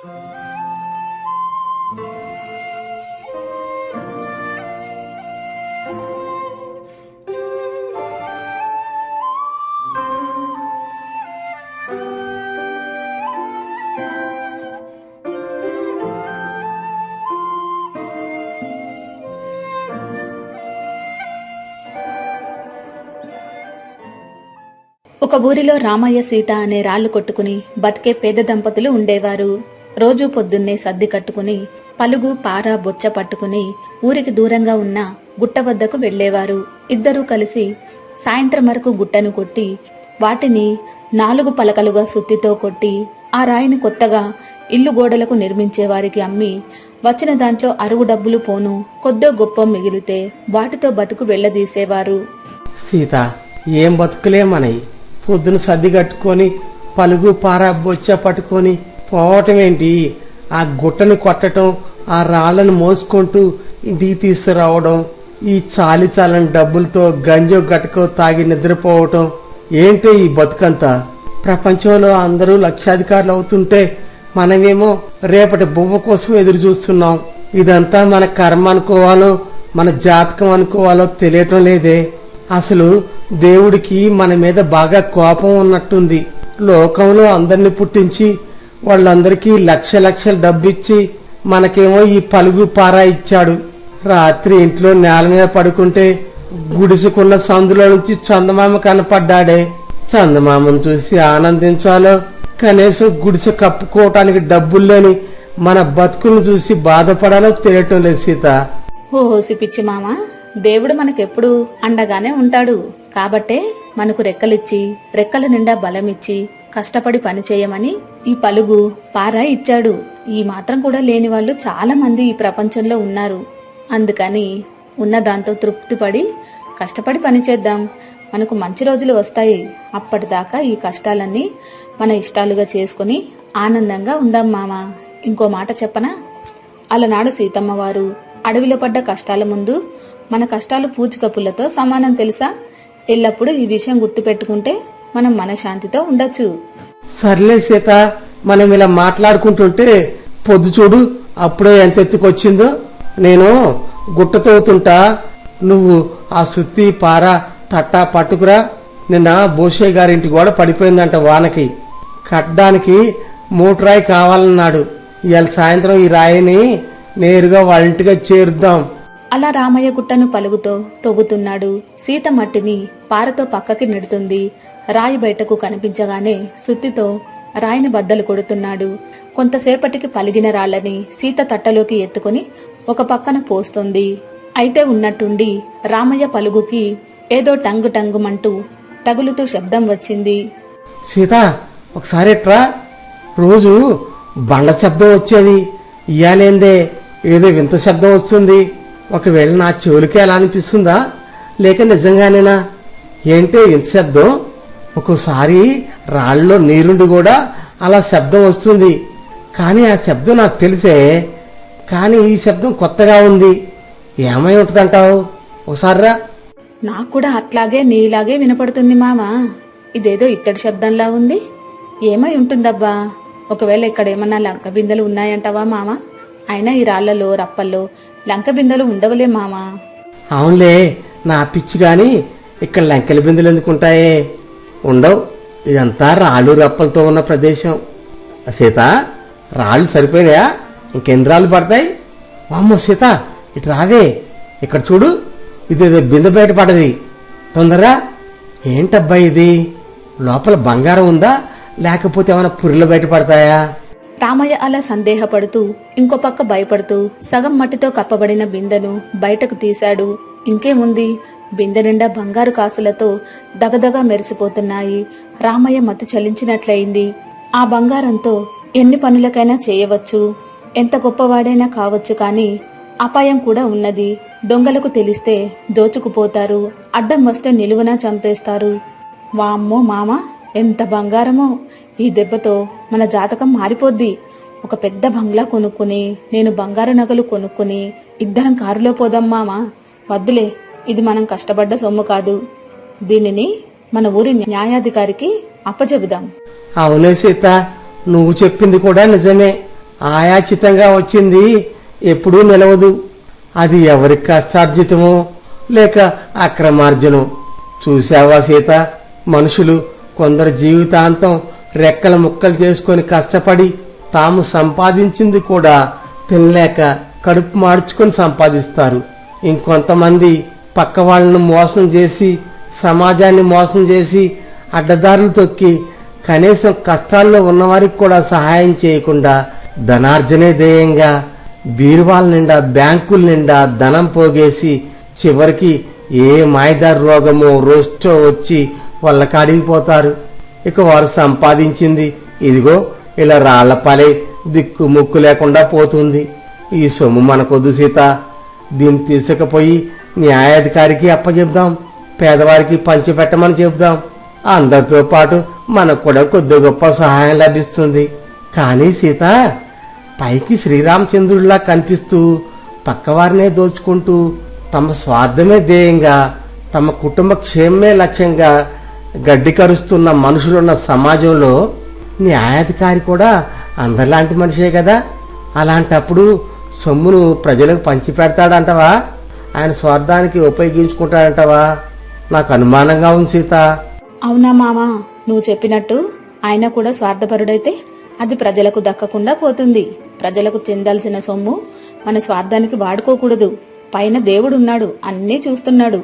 ఒక ఊరిలో రామయ్య సీత అనే రాళ్ళు కొట్టుకుని బతికే పేద దంపతులు ఉండేవారు. రోజూ పొద్దున్నే సర్ది కట్టుకుని పలుగు పార బొచ్చ పట్టుకుని ఊరికి దూరంగా ఉన్న గుట్ట వద్దకు వెళ్ళేవారు ఇద్దరూ కలిసి సాయంత్రం వరకు గుట్టను కొట్టి వాటిని నాలుగు పలకలుగా సుత్తితో కొట్టి ఆ రాయిని కొత్తగా ఇల్లు గోడలకు నిర్మించే వారికి అమ్మి వచ్చిన దాంట్లో అరుగు డబ్బులు పోను కొద్దో గొప్ప మిగిలితే వాటితో బతుకు వెళ్ళదీసేవారు సీత ఏం బతుకులే మనయి పొద్దున సర్ది కట్టుకొని పలుగు పార బొచ్చ పట్టుకొని పోవటం ఏంటి? ఆ గుట్టను కొట్టటం ఆ రాళ్ళను మోసుకుంటూ ఇంటికి తీసుకురావడం ఈ చాలి చాలని డబ్బులతో గంజో గటకో తాగి నిద్రపోవటం ఏంటి ఈ బతుకంతా? ప్రపంచంలో అందరూ లక్షాధికారులు అవుతుంటే మనమేమో రేపటి బొమ్మ కోసం ఎదురు చూస్తున్నాం. ఇదంతా మన కర్మ అనుకోవాలో మన జాతకం అనుకోవాలో తెలియటం లేదే. అసలు దేవుడికి మన మీద బాగా కోపం ఉన్నట్టుంది. లోకంలో అందరిని పుట్టించి వాళ్ళందరికీ లక్ష లక్షల డబ్బిచ్చి మనకేమో ఈ పలుగు పారా ఇచ్చాడు. రాత్రి ఇంట్లో నేల మీద పడుకుంటే గుడిసుకున్న సందులో నుంచి చందమామ కనపడ్డాడే. చందమామను చూసి ఆనందించాలో. కనీసం గుడిసె కప్పుకోవటానికి డబ్బులు లేని మన బతుకును చూసి బాధపడాలో తెలియటం లేదు సీత. ఓసి పిచ్చి మామ దేవుడు మనకెప్పుడు అండగానే ఉంటాడు. కాబట్టే మనకు రెక్కలిచ్చి రెక్కల నిండా బలమిచ్చి కష్టపడి పని చేయమని ఈ పలుగు పారా ఇచ్చాడు. ఈ మాత్రం కూడా లేని వాళ్ళు చాలా మంది ఈ ప్రపంచంలో ఉన్నారు. అందుకని ఉన్న దాంతో తృప్తిపడి కష్టపడి పనిచేద్దాం మనకు మంచి రోజులు వస్తాయి. అప్పటిదాకా ఈ కష్టాలన్నీ మన ఇష్టాలుగా చేసుకుని ఆనందంగా ఉందాం మామ. ఇంకో మాట చెప్పనా? అలనాడు సీతమ్మ వారు అడవిలో పడ్డ కష్టాల ముందు మన కష్టాలు పూచికపుల్లతో సమానం తెలుసా? ఎల్లప్పుడూ ఈ విషయం గుర్తుపెట్టుకుంటే మనం మనశాంతితో ఉండొచ్చు. సర్లే సీత మనం ఇలా మాట్లాడుకుంటుంటే పొద్దు చూడు అప్పుడే ఎంత ఎత్తుకొచ్చిందో నేను గుట్ట తవ్వుతుంటా నువ్వు ఆ సుత్తి పార తట్టా పట్టుకురా. నిన్న బోషే గారింటి కూడా పడిపోయిందంట వానకి. కట్టడానికి మూటరాయి కావాలన్నాడు. ఇవాళ సాయంత్రం ఈ రాయిని నేరుగా వాళ్ళ ఇంటిగా చేరుద్దాం. అలా రామయ్య గుట్టను పలుగుతో తవ్వుతున్నాడు. సీత మట్టిని పారతో పక్కకి నెడుతుంది. రాయి బయటకు కనిపించగానే సుత్తితో రాయిని బద్దలు కొడుతున్నాడు. కొంతసేపటికి పలిగిన రాళ్ళని సీత తట్టలోకి ఎత్తుకుని ఒక పక్కన పోస్తుంది. అయితే ఉన్నట్టుండి రామయ్య పలుగుకి ఏదో టంగు టంగుమంటూ తగులుతూ శబ్దం వచ్చింది. సీత ఒకసారి ఎట్రా? రోజు బండ శబ్దం వచ్చేది. ఇయ్యాలేందే ఏదో వింత శబ్దం వస్తుంది. ఒకవేళ నా చెవులకి ఎలా అనిపిస్తుందా? లేక నిజంగానేనా? ఏంటే వింత శబ్దం? ఒక్కోసారి రాళ్ళలో నీరుండి కూడా అలా శబ్దం వస్తుంది. కానీ ఆ శబ్దం నాకు తెలిసే కానీ ఈ శబ్దం కొత్తగా ఉంది. ఏమై ఉంటుందంటావు? ఒకసారి రా. నాకు కూడా అట్లాగే నీలాగే వినపడుతుంది మామ. ఇదేదో ఇత్తడి శబ్దంలా ఉంది. ఏమై ఉంటుందబ్బా? ఒకవేళ ఇక్కడ ఏమన్నా లంక బిందెలు ఉన్నాయంటావా మామ? అయినా ఈ రాళ్ళలో రప్పల్లో లంక బిందెలు ఉండవలే మామ. అవునులే నా పిచ్చి గాని ఇక్కడ లంకెల బిందులు ఎందుకుంటాయే? ఉండవు. ఇదంతా రాళ్ళు రప్పలతో ఉన్న ప్రదేశం. సీత రాళ్ళు సరిపోయినాయా? ఇంకెన్ని రాళ్ళు పడతాయి? అమ్మో సీత ఇటు రావే. ఇక్కడ చూడు ఇదేదో బిందె బయట పడది. తొందరగా ఏంటబ్బా ఇది? లోపల బంగారం ఉందా? లేకపోతే ఏమైనా పుర్రెలు బయట పడతాయా? రామయ్య అలా సందేహపడుతూ ఇంకో పక్క భయపడుతూ సగం మట్టితో కప్పబడిన బిందెను బయటకు తీశాడు. ఇంకేముంది? బిందె నిండా బంగారు కాసులతో దగదగా మెరిసిపోతున్నాయి. రామయ్య మత్తు చలించినట్లయింది. ఆ బంగారంతో ఎన్ని పనులకైనా చేయవచ్చు. ఎంత గొప్పవాడైనా కావచ్చు కానీ అపాయం కూడా ఉన్నది. దొంగలకు తెలిస్తే దోచుకుపోతారు. అడ్డం వస్తే నిలువునా చంపేస్తారు. వామ్మో మామ ఎంత బంగారమో. ఈ దెబ్బతో మన జాతకం మారిపోద్ది. ఒక పెద్ద బంగ్లా కొనుక్కుని నేను బంగారు నగలు కొనుక్కుని ఇద్దరం కారులో పోదాం మామ. వద్దులే ఇది మనం కష్టపడ్డ సొమ్ము కాదు. దీనిని మన ఊరి న్యాయాధికారికి అప్పచెబుదాం అవునే సీత నువ్వు చెప్పింది కూడా నిజమే. ఆయాచితంగా వచ్చింది ఎప్పుడూ నిలవదు. అది ఎవరికి కష్టార్జితమో లేక అక్రమార్జనం? చూశావా సీత? మనుషులు కొందరు జీవితాంతం రెక్కల ముక్కలు చేసుకొని కష్టపడి తాము సంపాదించింది కూడా తినలేక కడుపు మార్చుకొని సంపాదిస్తారు. ఇంకొంతమంది పక్క వాళ్ళను మోసం చేసి సమాజాన్ని మోసం చేసి అడ్డదారులు తొక్కి కనీసం కష్టాల్లో ఉన్నవారికి కూడా సహాయం చేయకుండా ధనార్జనే ధ్యేయంగా బీరువాల నిండా బ్యాంకుల నిండా ధనం పోగేసి చివరికి ఏ మాయదారి రోగమో రోస్టో వచ్చి వాళ్ళ కాడిగిపోతారు ఇక వారు సంపాదించింది ఇదిగో ఇలా రాళ్ళపాలే దిక్కు ముక్కు లేకుండా పోతుంది. ఈ సొమ్ము మనకొద్దు సీత. దీన్ని తీసుకుపోయి న్యాయాధికారికి అప్పచెప్దాం పేదవారికి పంచిపెట్టమని చెబుదాం అందరితో పాటు మనకు కూడా కొద్ది గొప్ప సహాయం లభిస్తుంది. కానీ సీత పైకి శ్రీరామచంద్రుడిలా కనిపిస్తూ పక్కవారినే దోచుకుంటూ తమ స్వార్థమే ధ్యేయంగా తమ కుటుంబ క్షేమమే లక్ష్యంగా గడ్డి కరుస్తున్న మనుషులున్న సమాజంలో న్యాయాధికారి కూడా అందరిలాంటి మనిషే కదా? అలాంటప్పుడు సొమ్మును ప్రజలకు పంచిపెడతాడంటవా ఆయన స్వార్థానికి ఉపయోగించుకుంటాడంటవా? నాకు అనుమానంగా ఉంది సీత. అవునా మావా? నువ్వు చెప్పినట్టు ఆయన కూడా స్వార్థపరుడైతే అది ప్రజలకు దక్కకుండా పోతుంది. ప్రజలకు చెందాల్సిన సొమ్ము మన స్వార్థానికి వాడుకోకూడదు. పైన దేవుడున్నాడు అన్నీ చూస్తున్నాడు.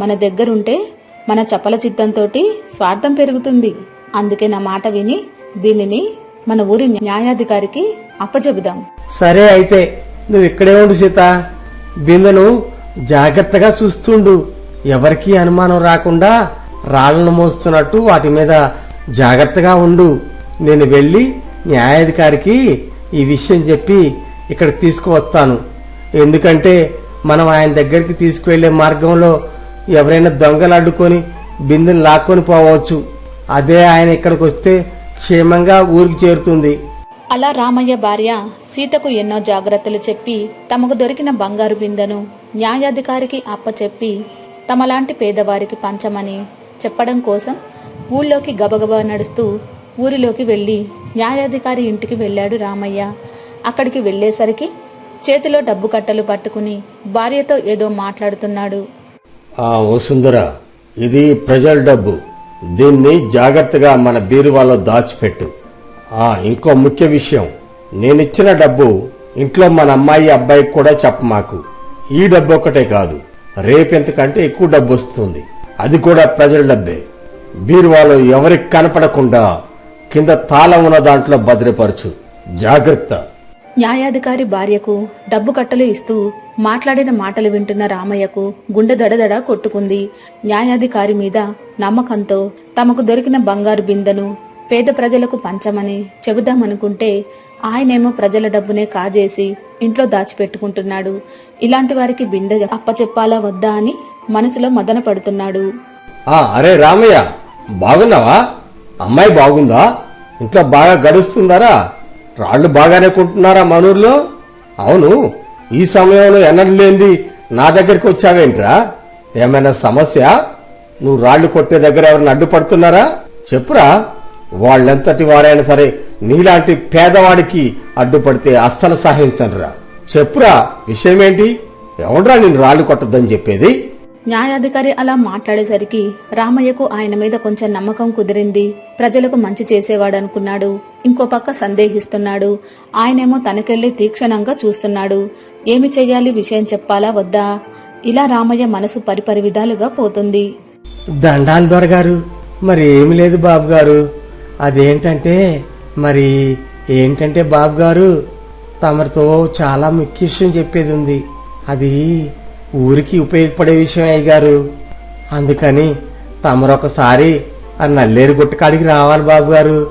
మన దగ్గరుంటే మన చపల చిత్తంతోటి స్వార్థం పెరుగుతుంది. అందుకే నా మాట విని దీనిని మన ఊరి న్యాయాధికారికి అప్పచెబుదాం. సరే అయితే నువ్వు ఇక్కడే ఉండు సీత. బిందెను జాగ్రత్తగా చూస్తుండు. ఎవరికీ అనుమానం రాకుండా రాళ్ళను మోస్తున్నట్టు వాటి మీద జాగ్రత్తగా ఉండు. నేను వెళ్ళి న్యాయాధికారికి ఈ విషయం చెప్పి ఇక్కడ తీసుకువస్తాను. ఎందుకంటే మనం ఆయన దగ్గరికి తీసుకువెళ్ళే మార్గంలో ఎవరైనా దొంగలు అడ్డుకొని బిందెను లాక్కొని పోవచ్చు. అదే ఆయన ఇక్కడికి వస్తే క్షేమంగా ఊరికి చేరుతుంది. అలా రామయ్య భార్య సీతకు ఎన్నో జాగ్రత్తలు చెప్పి తమకు దొరికిన బంగారు బిందెను న్యాయాధికారికి అప్పచెప్పి తమలాంటి పేదవారికి పంచమని చెప్పడం కోసం ఊళ్ళోకి గబగబా నడుస్తూ ఊరిలోకి వెళ్ళి న్యాయాధికారి ఇంటికి వెళ్ళాడు రామయ్య. అక్కడికి వెళ్ళేసరికి చేతిలో డబ్బు కట్టలు పట్టుకుని భార్యతో ఏదో మాట్లాడుతున్నాడు. ఆ వసుంధర ఇది ప్రజల డబ్బు. దీన్ని జాగ్రత్తగా మన బీరువాలో దాచిపెట్టు. ఇంకో ముఖ్య విషయం. నేనిచ్చిన డబ్బు ఇంట్లో మన అమ్మాయి అబ్బాయికి కూడా చెప్పమాకు ఈ డబ్బు ఒకటే కాదు రేపెంతకంటే ఎక్కువ డబ్బు వస్తుంది. అది కూడా ప్రజల డబ్బే. బీరువాలో ఎవరికి కనపడకుండా కింద తాళం ఉన్న దాంట్లో భద్రపరచు. జాగ్రత్త. న్యాయాధికారి భార్యకు డబ్బు కట్టలు ఇస్తూ మాట్లాడిన మాటలు వింటున్న రామయ్యకు గుండె దడదడ కొట్టుకుంది. న్యాయాధికారి మీద నమ్మకంతో తమకు దొరికిన బంగారు బిందెను పేద ప్రజలకు పంచమని చెబుదామనుకుంటే ఆయనేమో ప్రజల డబ్బునే కాజేసి ఇంట్లో దాచిపెట్టుకుంటున్నాడు. ఇలాంటి వారికి బిందె అప్పచెప్పాలా వద్దా అని మనసులో మదన పడుతున్నాడు. అరే రామయ్య బాగున్నావా? అమ్మాయి బాగుందా? ఇంట్లో బాగా గడుస్తుందారా? రాళ్ళు బాగానే కొంటున్నారా మనూర్లో? అవును ఈ సమయంలో ఎన్నడూ నా దగ్గరికి వచ్చావేంట్రా? ఏమైనా సమస్య? నువ్వు రాళ్ళు కొట్టే దగ్గర ఎవరిని అడ్డుపడుతున్నారా? చెప్పురా. వాళ్ళెంతటి వారైనా సరే నీలాంటి పేదవాడికి అడ్డుపడితే అస్సలు సహించనురా. చెప్పురా విషయమేంటి? ఎవడ్రా నేను రాళ్ళు కొట్టద్దని చెప్పేది? న్యాయాధికారి అలా మాట్లాడేసరికి రామయ్యకు ఆయన మీద కొంచెం నమ్మకం కుదిరింది. ప్రజలకు మంచి చేసేవాడనుకున్నాడు. ఇంకో పక్క సందేహిస్తున్నాడు. ఆయనేమో తనకెళ్ళి తీక్షణంగా చూస్తున్నాడు. ఏమి చెయ్యాలి విషయం చెప్పాలా వద్దా? ఇలా రామయ్య మనసు పరిపరి విధాలుగా పోతుంది. దండాలు దొరగారు. మరి ఏమి లేదు బాబు గారు అదేంటంటే మరి ఏంటంటే బాబు గారు తమరితో చాలా ముఖ్య విషయం చెప్పేది ఉంది అది ఊరికి ఉపయోగపడే విషయం అయ్యగారు అందుకని తమరొకసారి ఆ నల్లేరు గుట్ట కాడికి రావాలి బాబు గారు.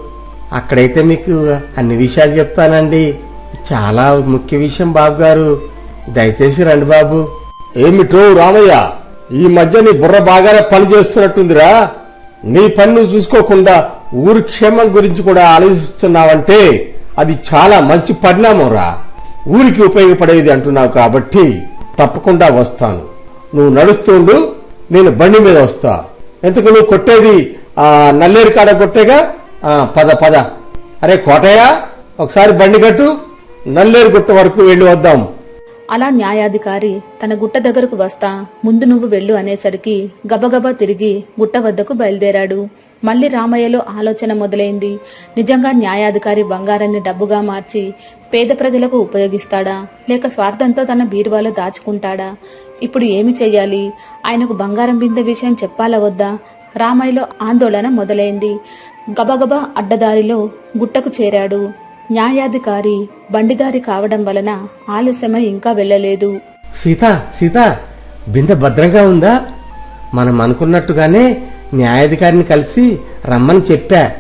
అక్కడైతే మీకు అన్ని విషయాలు చెప్తానండి. చాలా ముఖ్య విషయం బాబు గారు. దయచేసి రండి బాబు. ఏమిట్రో రామయ్య ఈ మధ్య నీ బుర్ర బాగానే పని చేస్తున్నట్టుందిరా నీ పన్ను చూసుకోకుండా ఊరి క్షేమం గురించి కూడా ఆలోచిస్తున్నావంటే అది చాలా మంచి పరిణామం రా ఊరికి ఉపయోగపడేది అంటున్నావు కాబట్టి తప్పకుండా వస్తాను. నువ్వు నడుస్తుండు నేను బండి మీద వస్తా. ఎందుకు నువ్వు కొట్టేది ఆ నల్లేరు కాడ కొట్టేగా? ఆ, పద పద. అరే కోటయ్య ఒకసారి బండి కట్టు నల్లేరు గుట్ట వరకు వెళ్ళి వద్దాం. అలా న్యాయాధికారి తన గుట్ట దగ్గరకు వస్తా ముందు నువ్వు వెళ్ళు అనేసరికి గబగబా తిరిగి గుట్ట వద్దకు బయలుదేరాడు. మళ్ళీ రామయ్యలో ఆలోచన మొదలైంది. నిజంగా న్యాయాధికారి బంగారాన్ని డబ్బుగా మార్చి పేద ప్రజలకు ఉపయోగిస్తాడా? లేక స్వార్థంతో తన బీరువాలో దాచుకుంటాడా? ఇప్పుడు ఏమి చెయ్యాలి? ఆయనకు బంగారం బిందె విషయం చెప్పాలా వద్దా? రామయ్యలో ఆందోళన మొదలైంది. గబగబా అడ్డదారిలో గుట్టకు చేరాడు. న్యాయాధికారి బండిదారి కావడం వలన ఆలస్యమై ఇంకా వెళ్ళలేదు. సీత సీత బిందె భద్రంగా ఉందా? మనం అనుకున్నట్టుగానే న్యాయాధికారిని కలిసి రమ్మని చెప్పా.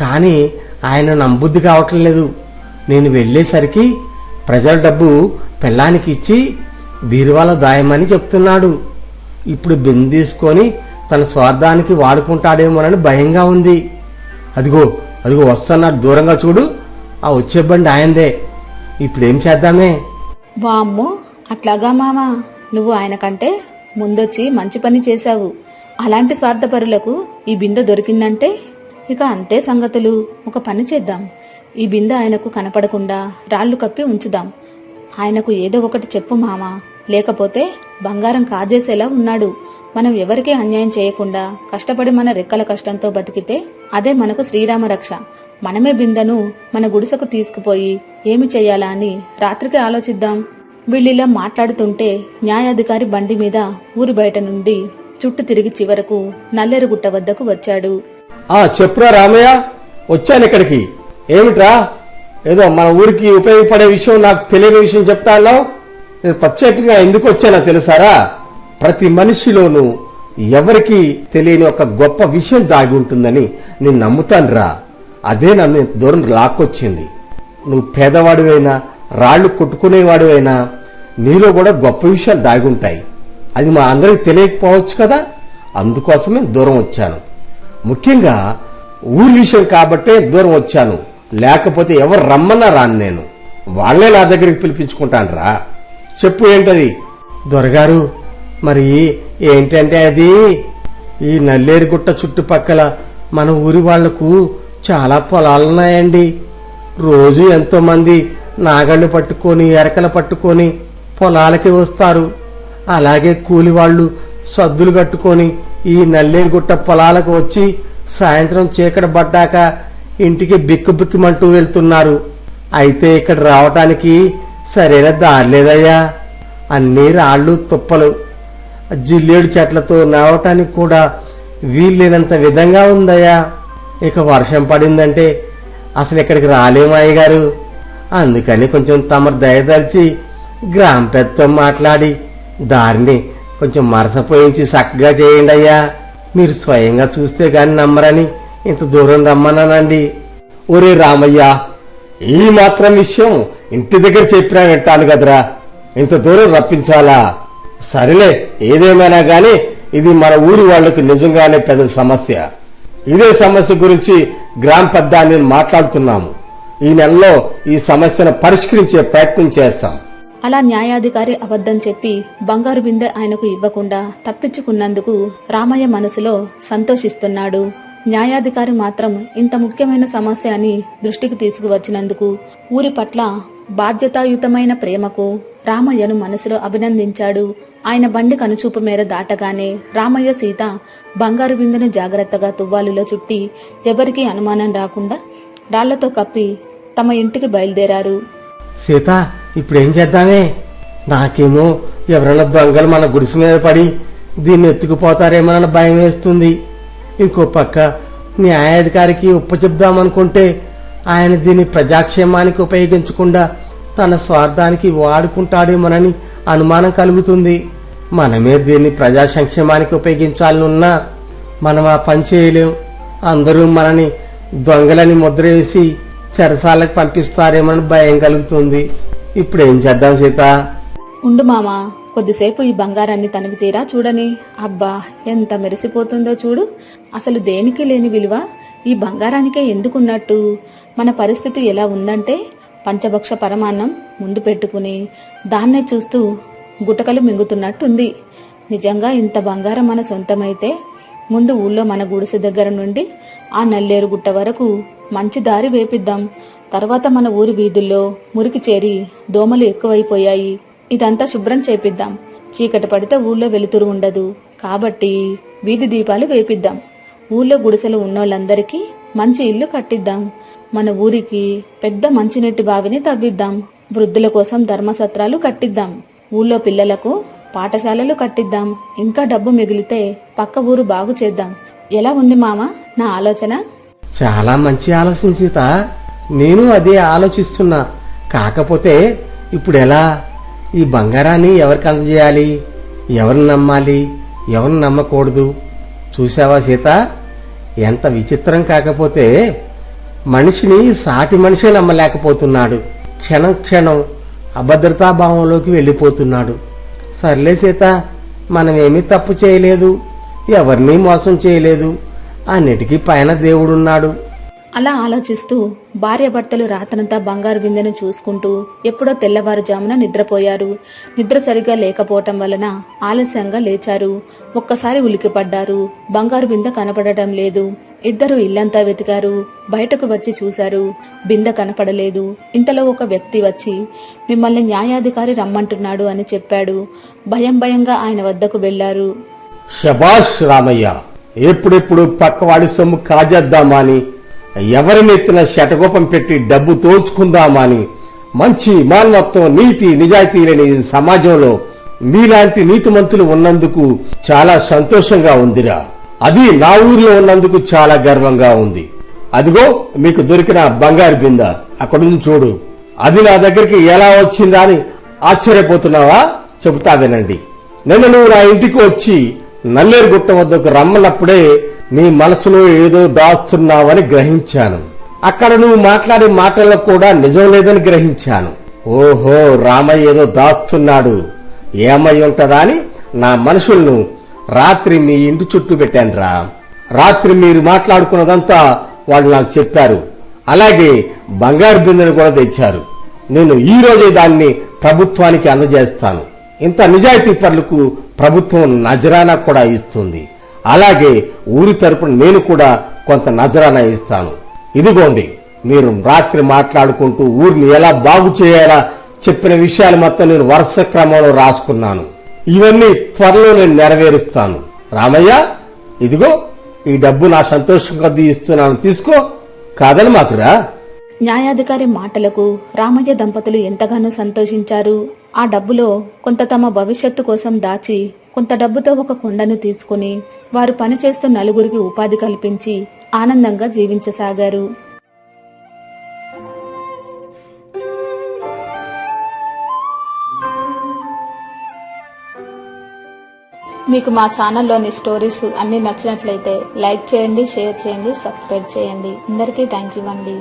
కానీ ఆయన నమ్మబుద్ధి కావటం లేదు. నేను వెళ్ళేసరికి ప్రజల డబ్బు పెళ్ళానికి ఇచ్చి బీరువాలో దాయమని చెప్తున్నాడు. ఇప్పుడు బిందె తీసుకొని తన స్వార్థానికి వాడుకుంటాడేమోనని భయంగా ఉంది. అదిగో అదిగో వస్తున్నాడు. దూరంగా చూడు. ఆ వచ్చే బండి ఆయందే ఇప్పుడేం చేద్దామే? వామ్మో అట్లాగా మామా. నువ్వు ఆయన కంటే ముందొచ్చి మంచి పని చేశావు. అలాంటి స్వార్థపరులకు ఈ బిందె దొరికిందంటే ఇక అంతే సంగతులు. ఒక పని చేద్దాం. ఈ బిందె ఆయనకు కనపడకుండా రాళ్ళు కప్పి ఉంచుదాం. ఆయనకు ఏదో ఒకటి చెప్పు మామా. లేకపోతే బంగారం కాజేసేలా ఉన్నాడు. మనం ఎవరికీ అన్యాయం చేయకుండా కష్టపడి మన రెక్కల కష్టంతో బతికితే అదే మనకు శ్రీరామ రక్ష మనమే బిందెను మన గుడిసెకు తీసుకుపోయి ఏమి చెయ్యాలా అని రాత్రికి ఆలోచిద్దాం. వీళ్ళిలా మాట్లాడుతుంటే న్యాయాధికారి బండి మీద ఊరి బయట నుండి చుట్టూ తిరిగి చివరకు నల్లేరుగుట్ట వద్దకు వచ్చాడు. ఆ చెప్పురా రామయ్య వచ్చాను ఇక్కడికి. ఏమిట్రా? ఏదో మన ఊరికి ఉపయోగపడే విషయం నాకు తెలియని విషయం చెప్తాను నేను ప్రత్యేకంగా ఎందుకు వచ్చానో తెలుసారా? ప్రతి మనిషిలోనూ ఎవరికి తెలియని ఒక గొప్ప విషయం దాగి ఉంటుందని నేను నమ్ముతానురా. అదే నన్ను ఇంత దూరం లాక్కొచ్చింది. నువ్వు పేదవాడివైనా రాళ్ళు కొట్టుకునేవాడివైనా నీలో కూడా గొప్ప విషయాలు దాగి ఉంటాయి. అది మా అందరికి తెలియకపోవచ్చు కదా? అందుకోసమే దూరం వచ్చాను. ముఖ్యంగా ఊరి విషయం కాబట్టే దూరం వచ్చాను. లేకపోతే ఎవరు రమ్మన్నా రాను నేను. వాళ్ళే నా దగ్గరికి పిలిపించుకుంటాను రా చెప్పు ఏంటది? దొరగారు మరి ఏంటంటే అది? ఈ నల్లేరుగుట్ట చుట్టుపక్కల మన ఊరి వాళ్ళకు చాలా పొలాలున్నాయండి రోజు ఎంతోమంది నాగళ్ళు పట్టుకొని ఎరకలు పట్టుకొని పొలాలకి వస్తారు. అలాగే కూలి వాళ్ళు సద్దులు కట్టుకొని ఈ నల్లేరుగుట్ట పొలాలకు వచ్చి సాయంత్రం చీకటి పడ్డాక ఇంటికి బిక్కుబిక్కుమంటూ వెళ్తున్నారు. అయితే ఇక్కడ రావటానికి సరైన దారి లేదయ్యా. అన్ని రాళ్ళు తుప్పలు. జిల్లేడు చెట్లతో నడవటానికి కూడా వీల్లేనంత విధంగా ఉందయ్యా. ఇక వర్షం పడిందంటే అసలు ఇక్కడికి రాలేమాయ్య గారు అందుకని కొంచెం తమరు దయదలిచి గ్రామ పెద్దతో మాట్లాడి దారిని కొంచెం మరసపోయించి చక్కగా చేయండి అయ్యా. మీరు స్వయంగా చూస్తే గాని నమ్మరని ఇంత దూరం రమ్మన్నానండి ఒరే రామయ్య ఈ మాత్రం విషయం ఇంటి దగ్గర చెప్పినా వింటాను కదరా. ఇంత దూరం రప్పించాలా? సరేలే ఏదేమైనా గాని ఇది మన ఊరి వాళ్ళకి నిజంగానే పెద్ద సమస్య. ఇదే సమస్య గురించి గ్రామ పెద్దాన్ని మాట్లాడుతున్నాము. ఈ నెలలో ఈ సమస్యను పరిష్కరించే ప్రయత్నం చేస్తాం. అలా న్యాయాధికారి అబద్ధం చెప్పి బంగారు బిందె ఆయనకు ఇవ్వకుండా తప్పించుకున్నందుకు రామయ్య మనసులో సంతోషిస్తున్నాడు. న్యాయాధికారి మాత్రం ఇంత ముఖ్యమైన సమస్య అని దృష్టికి తీసుకువచ్చినందుకు ఊరి పట్ల బాధ్యతాయుతమైన ప్రేమకు రామయ్యను మనసులో అభినందించాడు. ఆయన బండి కనుచూపు మేర దాటగానే రామయ్య సీత బంగారు బిందెను జాగ్రత్తగా తువ్వాలులో చుట్టి ఎవరికీ అనుమానం రాకుండా రాళ్ళతో కప్పి తమ ఇంటికి బయలుదేరారు. సీత ఇప్పుడేం చేద్దామే? నాకేమో ఎవరైనా దొంగలు మన గుడిసె మీద పడి దీన్ని ఎత్తుకుపోతారేమోనని భయం వేస్తుంది. ఇంకో పక్క న్యాయాధికారికి ఉప్పు చెప్దామనుకుంటే ఆయన దీన్ని ప్రజాక్షేమానికి ఉపయోగించకుండా తన స్వార్థానికి వాడుకుంటాడేమోనని అనుమానం కలుగుతుంది. మనమే దీన్ని ప్రజా సంక్షేమానికి ఉపయోగించాలనున్నా మనం ఆ పని చేయలేం. అందరూ మనని దొంగలని ముద్ర వేసి చెరసాలకు పంపిస్తారేమని భయం కలుగుతుంది. ఇప్పుడు ఏం చేద్దాం సీత? ఉండు మామా కొద్దిసేపు ఈ బంగారాన్ని తనివి తీరా చూడని. అబ్బా ఎంత మెరిసిపోతుందో చూడు. అసలు దేనికి లేని విలువ? ఈ బంగారానికే ఎందుకున్నట్టు? మన పరిస్థితి ఎలా ఉందంటే పంచభక్ష పరమాన్నం ముందు పెట్టుకుని దాన్నే చూస్తూ గుటకలు మింగుతున్నట్టుంది. నిజంగా ఇంత బంగారం మన సొంతమైతే ముందు ఊళ్ళో మన గుడిసె దగ్గర నుండి ఆ నల్లేరు గుట్ట వరకు మంచి దారి వేపిద్దాం. తర్వాత మన ఊరి వీధుల్లో మురికి చేరి దోమలు ఎక్కువైపోయాయి. ఇదంతా శుభ్రం చేపిద్దాం. చీకటి పడితే ఊళ్ళో వెలుతురు ఉండదు. కాబట్టి వీధి దీపాలు వేపిద్దాం. ఊళ్ళో గుడిసెలు ఉన్నోళ్ళందరికీ మంచి ఇల్లు కట్టిద్దాం. మన ఊరికి పెద్ద మంచినీటి బావిని తవ్విద్దాం. వృద్ధుల కోసం ధర్మసత్రాలు కట్టిద్దాం. ఊళ్ళో పిల్లలకు పాఠశాలలు కట్టిద్దాం. ఇంకా డబ్బు మిగిలితే పక్క ఊరు బాగు చేద్దాం. ఎలా ఉంది మామ? నా ఆలోచన? చాలా మంచి ఆలోచన సీత. నేను అదే ఆలోచిస్తున్నా. కాకపోతే ఇప్పుడు ఎలా? ఈ బంగారాన్ని ఎవరికి అందజేయాలి? ఎవరిని నమ్మాలి? ఎవరిని నమ్మకూడదు? చూసావా సీత? ఎంత విచిత్రం కాకపోతే మనిషిని సాటి మనిషి నమ్మలేకపోతున్నాడు. క్షణం క్షణం అభద్రతాభావంలోకి వెళ్ళిపోతున్నాడు. సర్లే సీత మనమేమీ తప్పు చేయలేదు ఎవరిని మోసం చేయలేదు అన్నిటికీ పైన దేవుడున్నాడు. అలా ఆలోచిస్తూ భార్యాభర్తలు రాతనంతా బంగారు బిందెను చూసుకుంటూ ఎప్పుడో తెల్లవారుజామున నిద్రపోయారు. నిద్ర సరిగా లేకపోవటం వలన ఆలస్యంగా లేచారు. ఒక్కసారి ఉలికిపడ్డారు. బంగారు బిందె కనపడటం లేదు. ఇద్దరు ఇల్లంతా వెతికారు. బయటకు వచ్చి చూశారు. బిందె కనపడలేదు. ఇంతలో ఒక వ్యక్తి వచ్చి మిమ్మల్ని న్యాయాధికారి రమ్మంటున్నాడు అని చెప్పాడు. భయం భయంగా ఆయన వద్దకు వెళ్ళారు శబాష్ రామయ్య ఎప్పుడెప్పుడు పక్కవాడి సొమ్ము కాజేద్దామా అని ఎవరినెత్తిన శటగోపం పెట్టి డబ్బు తోచుకుందామని మంచి మానవత్వం నీతి నిజాయితీ లేని సమాజంలో మీలాంటి నీతిమంతులు ఉన్నందుకు చాలా సంతోషంగా ఉందిరా. అది నా ఊరిలో ఉన్నందుకు చాలా గర్వంగా ఉంది. అదిగో మీకు దొరికిన బంగారు బింద. అక్కడుంది చూడు. అది నా దగ్గరికి ఎలా వచ్చిందా అని ఆశ్చర్యపోతున్నావా? చెబుతా వినండి. నిన్న నువ్వు నా ఇంటికి వచ్చి నల్లేరు గుట్ట వద్దకు రమ్మన్నప్పుడే నీ మనసులో ఏదో దాస్తున్నావని గ్రహించాను. అక్కడ నువ్వు మాట్లాడే మాటల్లో కూడా నిజం లేదని గ్రహించాను. ఓహో రామయ్య ఏదో దాస్తున్నాడు. ఏమై ఉంటదా అని నా మనుషులను రాత్రి మీ ఇంటి చుట్టూ పెట్టాను రా. రాత్రి మీరు మాట్లాడుకున్నదంతా వాళ్ళు నాకు చెప్పారు. అలాగే బంగారు బిందెను కూడా తెచ్చారు. నేను ఈ రోజే దాన్ని ప్రభుత్వానికి అందజేస్తాను. ఇంత నిజాయితీ పరులకు ప్రభుత్వం నజరానా కూడా ఇస్తుంది. అలాగే ఊరి తరపున నేను కూడా కొంత నజరానా ఇస్తాను. ఇదిగోండి మీరు రాత్రి మాట్లాడుకుంటూ ఊరిని ఎలా బాగు చేయాలా చెప్పిన విషయాలు మొత్తం నేను వరుస క్రమంలో రాసుకున్నాను. ఇవన్నీ త్వరలో నేను నెరవేరుస్తాను. రామయ్య ఇదిగో ఈ డబ్బు నా సంతోషం కొద్దీ ఇస్తున్నాను తీసుకో కాదని మాకురా. న్యాయాధికారి మాటలకు రామయ్య దంపతులు ఎంతగానో సంతోషించారు. ఆ డబ్బులో కొంత తమ భవిష్యత్తు కోసం దాచి కొంత డబ్బుతో ఒక కొండను తీసుకుని వారు పనిచేస్తూ నలుగురికి ఉపాధి కల్పించి ఆనందంగా జీవించసాగారు. మీకు మా ఛానల్లోని స్టోరీస్ అన్నీ నచ్చినట్లయితే లైక్ చేయండి షేర్ చేయండి సబ్స్క్రైబ్ చేయండి. అందరికీ థ్యాంక్ యూ అండి.